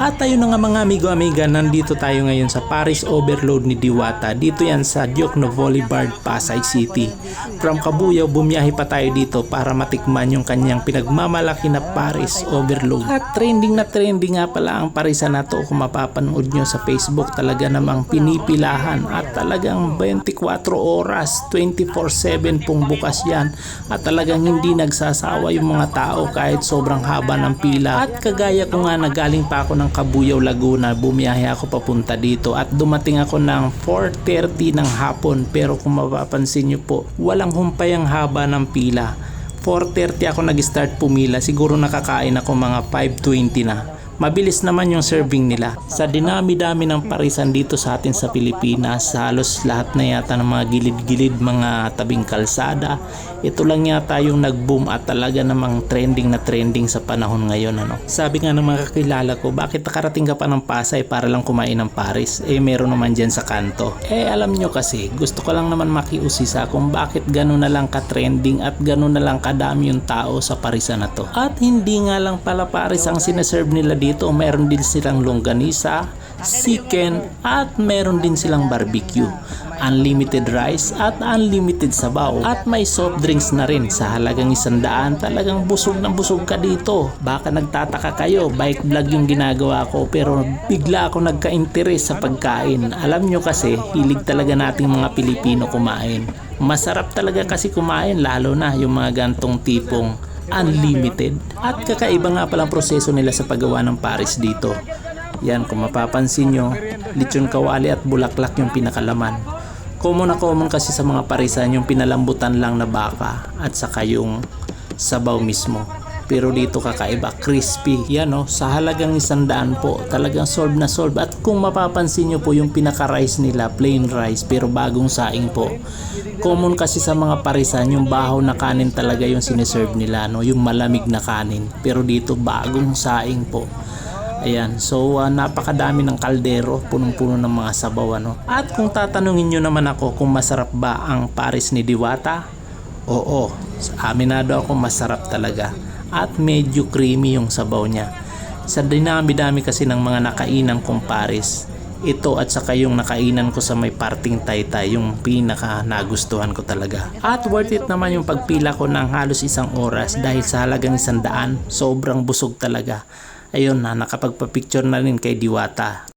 At ayun na nga mga amigo-amiga, nandito tayo ngayon sa Paris Overload ni Diwata. Dito yan sa Duke Novoli Pasay City. From Kabuyaw, bumiyahe pa tayo dito para matikman yung kanyang pinagmamalaki na Paris Overload. At trending na trending nga pala ang Parisa na to kung mapapanood nyo sa Facebook. Talaga namang pinipilahan at talagang 24 oras, 24-7 pong bukas yan. At talagang hindi nagsasawa yung mga tao kahit sobrang haba ng pila. At kagaya ko nga nagaling pa ako ng Kabuyaw, Laguna, bumiyahe ako papunta dito at dumating ako ng 4.30 ng hapon pero kung mapapansin nyo po, walang humpay ang haba ng pila. 4.30 ako nag-start pumila, siguro nakakain ako mga 5.20 na. Mabilis naman yung serving nila. Sa dinami-dami ng parisan dito sa atin sa Pilipinas, halos lahat na yata ng mga gilid-gilid, mga tabing kalsada, ito lang yata yung nag-boom at talaga namang trending na trending sa panahon ngayon. Ano? Sabi nga ng mga kakilala ko, bakit nakarating ka pa ng Pasay para lang kumain ng Paris? Eh meron naman dyan sa kanto. Eh alam nyo kasi, gusto ko lang naman makiusisa kung bakit gano'n na lang ka-trending at gano'n na lang kadami yung tao sa Parisan na to. At hindi nga lang pala Paris ang sineserve nila dito, meron din silang longganisa, chicken at meron din silang barbecue. Unlimited rice at unlimited sabaw. At may soft drinks na rin. Sa halagang isandaan talagang busog na busog ka dito. Baka nagtataka kayo bike vlog yung ginagawa ko pero bigla ako nagka-interes sa pagkain. Alam nyo kasi hilig talaga nating mga Pilipino kumain. Masarap talaga kasi kumain lalo na yung mga gantong tipong unlimited. At kakaiba nga palang proseso nila sa paggawa ng Paris dito. Yan kung mapapansin nyo lechon kawali at bulaklak yung pinakalaman. Common na common kasi sa mga parisan yung pinalambutan lang na baka at saka yung sabaw mismo. Pero dito kakaiba, crispy. Yan o, sa halagang isandaan po, talagang solve na solve. At kung mapapansin nyo po yung pinaka-rice nila, plain rice, pero bagong saing po. Common kasi sa mga parisan, yung bahaw na kanin talaga yung sineserve nila, no? yung malamig na kanin. Pero dito, bagong saing po. Ayan, so uh, napakadami ng kaldero, punong-puno ng mga sabaw ano. At kung tatanungin nyo naman ako kung masarap ba ang Paris ni Diwata, oo, aminado ako masarap talaga. At medyo creamy yung sabaw niya. Sa dinami-dami kasi ng mga nakainan kong Paris, ito at saka yung nakainan ko sa may parting taytay yung pinaka nagustuhan ko talaga. At worth it naman yung pagpila ko ng halos isang oras dahil sa halagang isang daan sobrang busog talaga. Ayun na nakapagpa-picture na rin kay Diwata